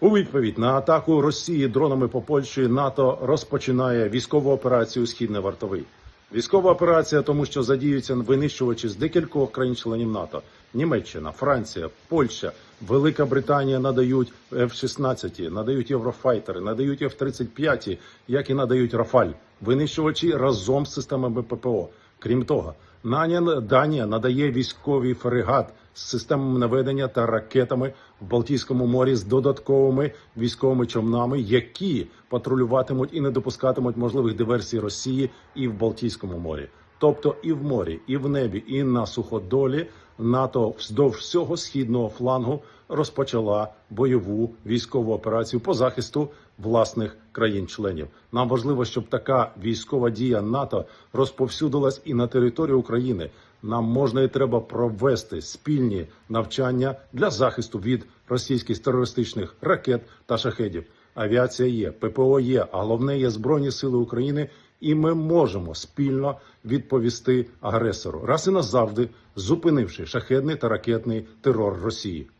У відповідь на атаку Росії дронами по Польщі НАТО розпочинає військову операцію Східний вартовий. Військова операція, тому що задіються винищувачі з декількох країн-членів НАТО: Німеччина, Франція, Польща, Велика Британія надають F-16, надають Єврофайтери, надають F-35, як і надають Рафаль. Винищувачі разом з системами ППО. Крім того, Данія надає військовий фрегат з системами наведення та ракетами в Балтійському морі з додатковими військовими човнами, які патрулюватимуть і не допускатимуть можливих диверсій Росії і в Балтійському морі. Тобто і в морі, і в небі, і на суходолі НАТО вздовж всього східного флангу розпочала бойову військову операцію по захисту власних країн-членів. Нам важливо, щоб така військова дія НАТО розповсюдилась і на територію України. Нам можна і треба провести спільні навчання для захисту від російських терористичних ракет та шахедів. Авіація є, ППО є, а головне є збройні сили України, і ми можемо спільно відповісти агресору раз і назавжди, зупинивши шахедний та ракетний терор Росії.